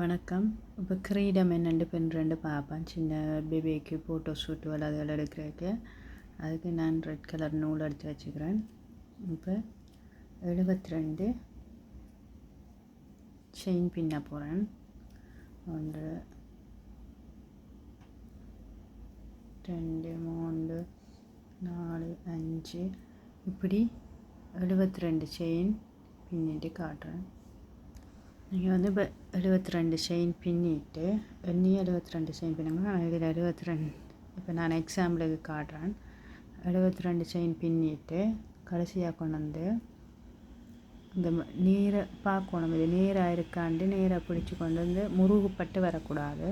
வணக்கம். இப்போ கிரீடம் என்னென்று பெண் பார்ப்பேன் சின்ன பேபிக்கு ஃபோட்டோ ஷூட் அதெல்லாம் எடுக்கிறதுக்கு. அதுக்கு நான் ரெட் கலர் நூல் எடுத்து வச்சுக்கிறேன். இப்போ எழுபத்தி ரெண்டு செயின் பின்ன போகிறேன் ஒன்று ரெண்டு மூன்று நாலு அஞ்சு. இப்படி எழுபத்தி ரெண்டு செயின் பின்னிட்டு காட்டுறேன். நீங்கள் வந்து இப்போ எழுபத்தி ரெண்டு செயின் பின்னிட்டு எண்ணி எழுபத்தி ரெண்டு செயின் பின்னுங்க நான் இதில் எழுபத்தி ரெண்டு இப்போ நான் எக்ஸாம்பிளுக்கு காட்டுறேன் எழுபத்தி ரெண்டு செயின் பின்னிட்டு கடைசியாக கொண்டு வந்து இந்த நீரை பார்க்கணும் இது நீராக இருக்காண்டு நீரை பிடிச்சி கொண்டு வந்து முருகுப்பட்டு வரக்கூடாது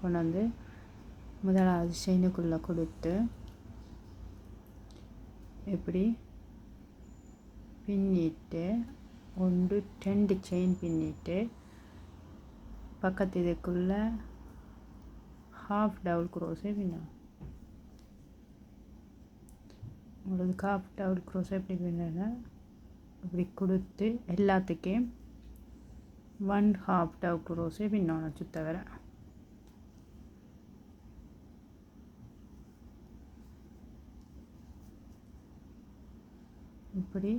கொண்டு வந்து முதலாவது செயினுக்குள்ளே கொடுத்து இப்படி பின்னிட்டு ஒன்று ரெண்டு செயின் பின்னிட்டு பக்கத்து இதுக்குள்ளே ஹாஃப் டபுள் க்ரோஸே பின்னணும். உங்களுக்கு ஹாஃப் டபுள் க்ரோஸே எப்படி பின்னுன்னா இப்படி கொடுத்து எல்லாத்துக்கும் ஒன் ஹாஃப் டவுல் க்ரோஸே பின்னணும் சுத்த வர. இப்படி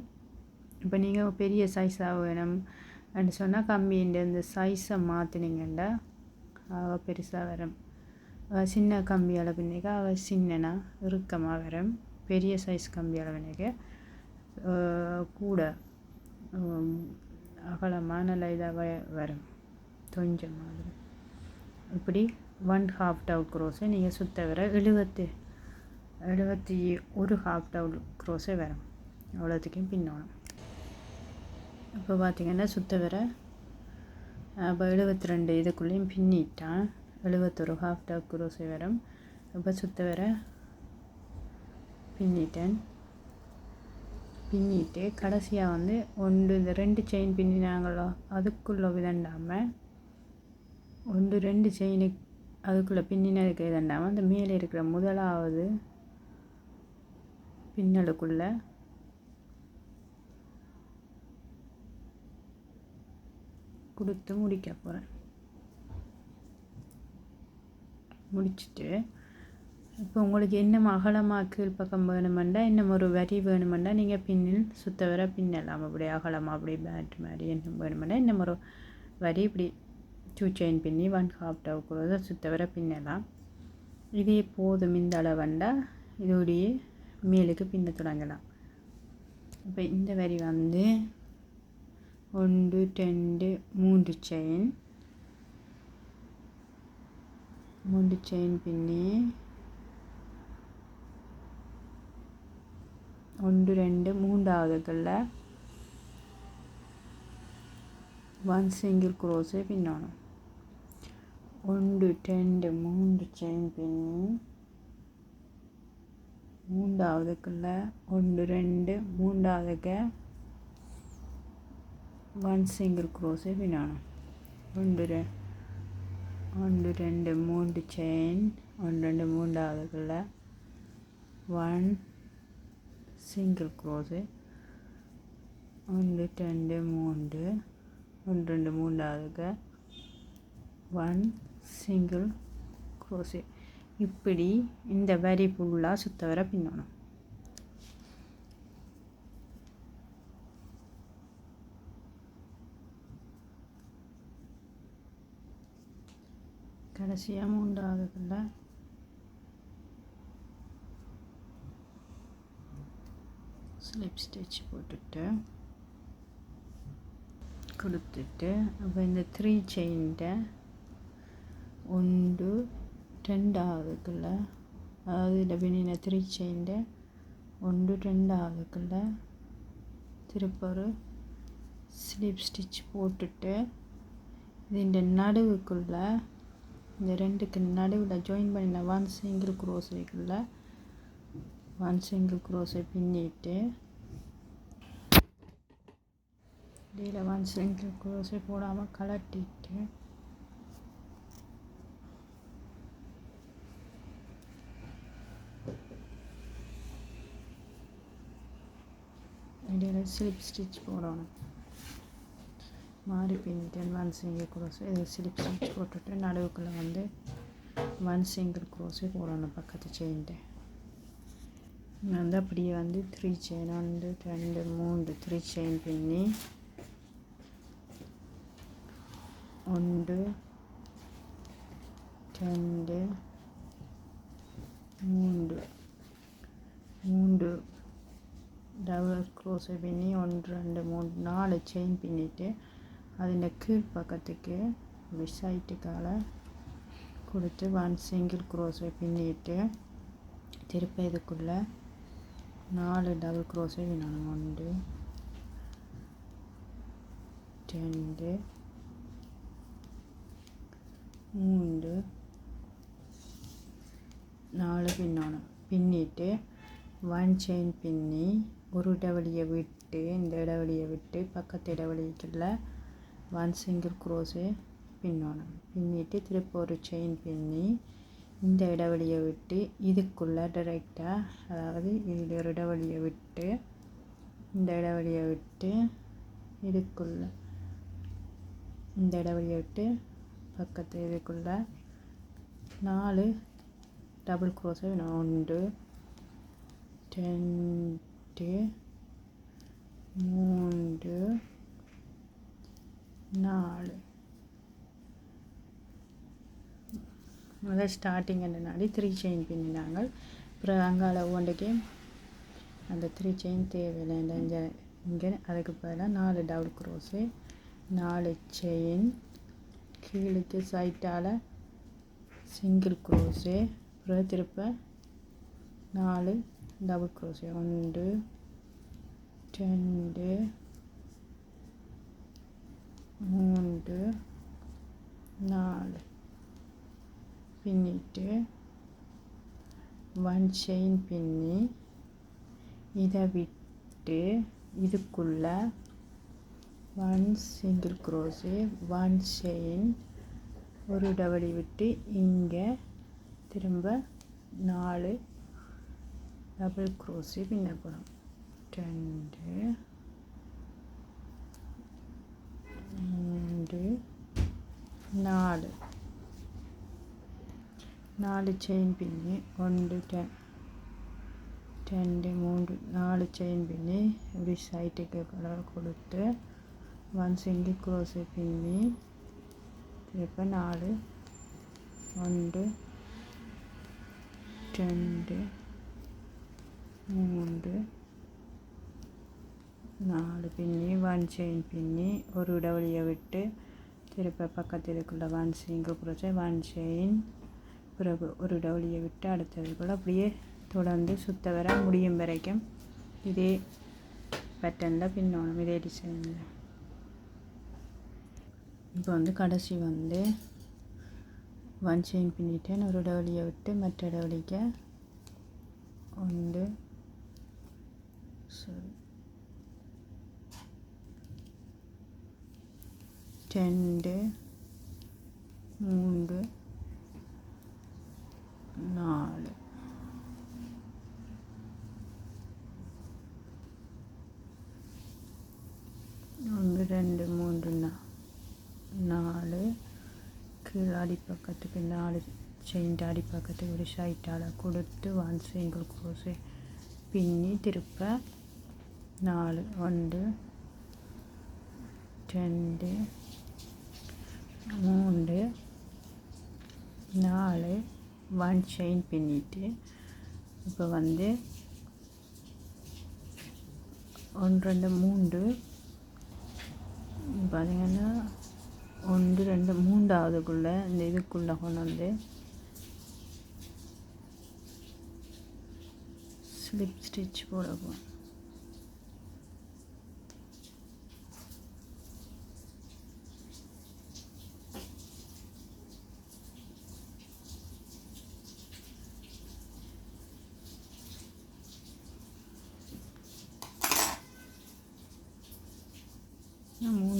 இப்போ நீங்கள் பெரிய சைஸாக வேணும் அப்படின்னு சொன்னால் கம்மின்ற இந்த சைஸை மாற்றினீங்கன்னா அவ பெருசாக வரும். சின்ன கம்பி அளவுனிக்க அவ சின்னனா இறுக்கமாக வரும். பெரிய சைஸ் கம்பி அளவுனிக்க கூட அகலமான அகலமாக நல்ல இதாக வரும். கொஞ்சம் மாதிரி. இப்படி ஒன் ஹாஃப் டவுல் க்ரோஸை நீங்கள் சுத்த வர எழுபத்தி எழுபத்தி ஒரு ஹாஃப் டவுல் க்ரோஸே வரும். அவ்வளோத்துக்கும் பின்னணும். இப்போ பார்த்திங்கன்னா சுத்த வர அப்போ எழுபத்தி ரெண்டு இதுக்குள்ளேயும் பின்னிட்டான் எழுபத்தொரு ஹாஃப் டாக் குரோசை வரும். இப்போ சுத்த வர பின்னிட்டேன். பின்னிட்டு கடைசியாக வந்து ஒன்று இந்த ரெண்டு செயின் பின்னினாங்களோ அதுக்குள்ளே விதண்டாமல் ஒன்று ரெண்டு செயினுக்கு அதுக்குள்ளே பின்னினதுக்கு விதண்டாமல் அந்த மேலே இருக்கிற முதலாவது பின்னலுக்குள்ளே கொடுத்து முடிக்க போகிறேன் முடிச்சுட்டு இப்போ உங்களுக்கு என்ன அகலமாக கீழ் பக்கம் வேணுமெண்டா இன்னும் ஒரு வரி வேணுமெண்டா நீங்கள் பின்னில் சுத்த வர பின்னலாம். அப்படி அகலமாக அப்படி பேட் மாதிரி என்ன வேணுமெண்டா இன்னும் ஒரு வரி இப்படி டூ செயின் பின்னி ஒன் ஹாஃப் டவ் கூட சுத்த வர பின்னலாம். இதே போதும் இந்த அளவண்டா இதோடைய மேலுக்கு பின்ன தொடங்கலாம். இப்போ இந்த வரி வந்து ஒன்று ரெண்டு மூன்று செயின் மூன்று செயின் பின்னி. ஒன்று ரெண்டு மூன்றாவதுக்குள்ள ஒன் சிங்கிள் க்ரோஸு பின்னணும். ஒன்று ரெண்டு மூன்று செயின் பின்னி. மூன்றாவதுக்குள்ள ஒன்று ரெண்டு மூன்றாவதுக்கு വൺ സിംഗിൾ ക്രോസിനാണ് ഉണ്ട് ഒന്ന് രണ്ട് മൂണ്ട് ചെയിൻ ഒന്ന് രണ്ട് മൂണ്ടാളുകളുടെ വൺ സിംഗിൾ ക്രോസ് ഒന്ന് രണ്ട് മൂണ്ട് ഒന്ന് രണ്ട് മൂണ്ടാളുക വൺ സിംഗിൾ ക്രോസ് இப்படி இந்த வரி ஃபுல்லாக சுத்த வர பின்னணும் கடைசியாக மூன்றாவதுல ஸ்லிப் ஸ்டிச் போட்டுட்டு கொடுத்துட்டு அப்போ இந்த த்ரீ செயின்ட்ட ஒன்று ரெண்டாவதுக்குள்ள அதாவது இந்த பின்னின த்ரீ செயின்ட்டு ஒன்று ரெண்டாவதுக்குள்ள திருப்ப ஒரு ஸ்லீப் ஸ்டிச் போட்டுட்டு இது இந்த நடுவுக்குள்ளே இந்த ரெண்டுக்கு நடுவில் ஜாயின் பண்ணின ஒன் சிங்கிள் க்ரோஸைக்குள்ள ஒன் சிங்கிள் க்ரோஸை பின்னிட்டு இடையில் ஒன் சிங்கிள் க்ரோஸை போடாமல் கலட்டிட்டு இடையில் ஸ்லிப் ஸ்டிச் போடணும். மாறி பின்னிட்டேன் ஒன் சிங்கிள் க்ரோஸு இது ஸ்லிப் ஸ்டிச் போட்டுட்டு நடுவுக்குள்ளே வந்து ஒன் சிங்கிள் க்ரோஸே போடணும் பக்கத்து செயின்ட்டு. வந்து அப்படியே வந்து த்ரீ செயின் ஒன்று ரெண்டு மூன்று த்ரீ செயின் பின்னி ஒன்று ரெண்டு மூன்று மூன்று டபுள் க்ரோஸை பின்னி ஒன்று ரெண்டு மூணு நாலு செயின் பின்னிட்டு അതിൻ്റെ കീഴ്പ്പക്കത്തേക്ക് ഒരു സൈറ്റുക്കാല കൊടുത്ത് വൺ സിംഗിൾ ക്രോസ് പിന്നിട്ട് തിരുപ്പ இதுக்குள்ள நாலு டபுள் க்ரோஸே வேணும் ஒன்று ரெண்டு மூன்று நாலு பின்னணும் பின்னிட்டு ஒன் செயின் பின்னி ஒரு இடைவெளியை விட்டு இந்த இடைவெளியை விட்டு பக்கத்து இடைவெளிக்குள்ள ஒன் சிங்கிள் க்ரோஸு பின்னணும். பின்னிட்டு திருப்பி ஒரு செயின் பின்னி இந்த இடைவெளியை விட்டு இதுக்குள்ளே டைரெக்டாக அதாவது இதில் ஒரு இடைவெளியை விட்டு இந்த இடைவெளியை விட்டு இதுக்குள்ளே இந்த இடைவெளியை விட்டு பக்கத்து இதுக்குள்ளே நாலு டபுள் க்ரோஸை நான் ஒன்று ரெண்டு மூன்று நாலு முதல் ஸ்டார்டிங் என்னன்னாடி த்ரீ செயின் பின்னினாங்க அப்புறம் அங்கால ஒவ்வொன்றைக்கு அந்த த்ரீ செயின் தேவையில்லை. இந்த இங்கே இங்கே அதுக்கு பதிலாக நாலு டபுள் க்ரோஸு நாலு செயின் கீழுக்கு சைட்டால் சிங்கிள் க்ரோஸு அப்புறம் திருப்ப நாலு டபுள் க்ரோஸு ஒன்று ரெண்டு மூன்று நாலு. பின்னிட்டு ஒன் செயின் பின்னி இதை விட்டு இதுக்குள்ளே one single crochet one chain ஒரு டபடி விட்டு இங்கே திரும்ப நாலு டபுள் க்ரோஸு பின்ன போகிறோம் ரெண்டு மூன்று நாலு. நாலு செயின் பின்னி ஒன்று டென் ரெண்டு மூன்று நாலு செயின் பின்னி இப்படி சைட்டுக்கு கலர் கொடுத்து ஒன் சிங்கிள் க்ரோஸை பின்னி திருப்ப நாலு ஒன்று ரெண்டு மூன்று நாலு பின்னி ஒன் செயின் பின்னி ஒரு இடைவெளியை விட்டு திருப்ப பக்கத்தில் இருக்குள்ள ஒன் சிங்கிள் க்ரோஸை ஒன் செயின் பிறகு ஒரு இடைவெளியை விட்டு அடுத்தது கூட அப்படியே தொடர்ந்து சுத்த வர முடியும் வரைக்கும் இதே பேட்டர்னில் பின்னணும் இதே டிசைனில் இப்போ வந்து கடைசி வந்து ஒன் செயின் பின்னிட்டேன். ஒரு இடைவெளியை விட்டு மற்ற இடைவெளிக்க ஒன்று சரி ரெண்டு மூன்று நாலு. ஒன்று ரெண்டு மூன்று நாலு. கீழே அடிப்பக்கத்துக்கு நாலு. செயின் அடிப்பக்கத்துக்கு ஒரு சைட்டால் கொடுத்து ஒன் சிங்கிள் க்ரோஸு பின்னி திருப்ப நாலு. ஒன்று ரெண்டு மூன்று நாலு. ஒன் செயின் பின்னிட்டு இப்போ வந்து ஒன்று ரெண்டு மூன்று. பார்த்திங்கன்னா ஒன்று ரெண்டு மூன்றாவதுக்குள்ளே இந்த இதுக்குள்ளே கொண்டு வந்து ஸ்லிப் ஸ்டிச் போடப்போம்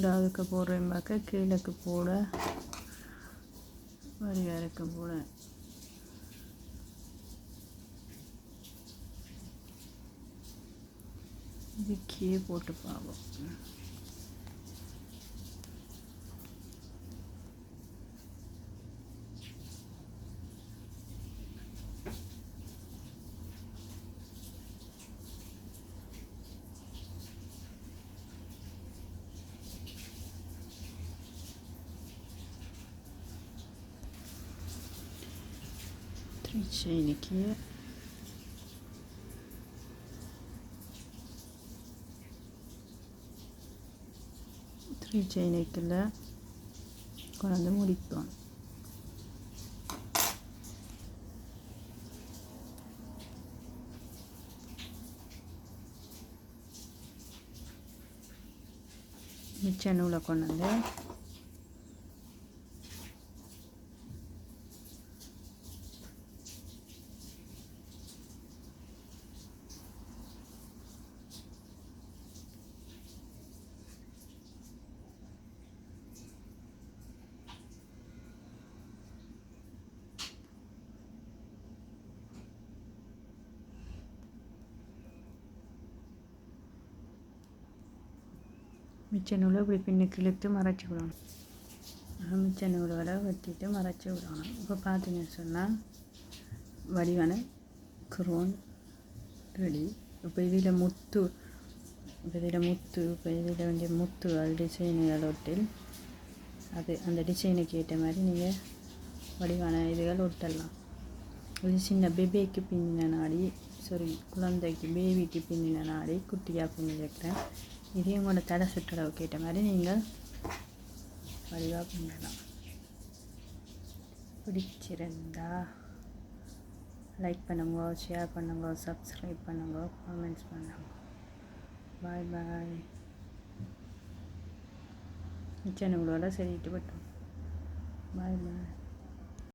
ரெண்டாவதுக்கு போடுறேன்பாக்க கீழக்கு போட. வரிகாருக்கு போட. இதுக்கே போட்டு பார்ப்போம். த்ரீ செயினுக்கு த்ரீ செயினுக்குள்ள கொண்டாந்து முடிப்போம் மிச்ச நூலை கொண்டு வந்து மிச்ச நூலை இப்படி பின்னுக்கு இழுத்து மறைச்சி விடணும் மிச்ச நூலோட வெட்டிட்டு மறைச்சி விடணும் இப்போ பார்த்தீங்கன்னு சொன்னால் வடிவான குரோன் ரெடி இப்போ இதில் முத்து இப்போ இதில் முத்து இப்போ இதில் வேண்டிய முத்து அது டிசைனுகள் ஒட்டில் அது அந்த டிசைனுக்கு ஏற்ற மாதிரி நீங்கள் வடிவான இதுகள் ஒட்டலாம் இது சின்ன பேபிக்கு பின்னின நாடி சாரி குழந்தைக்கு பேபிக்கு பின்னின நாடி குட்டியாக பின்னி வைக்கிறேன் இதே உங்களோட தடை சுற்றளவுக்கு ஏற்ற மாதிரி நீங்கள் வடிவாக பண்ணலாம். பிடிச்சிருந்தா லைக் பண்ணுங்க ஷேர் பண்ணுங்க சப்ஸ்கிரைப் பண்ணுங்க காமெண்ட்ஸ் பண்ணுங்க. பாய் பாய் மிச்ச நூலோட சரிட்டு பட்டோம். பாய் பாய்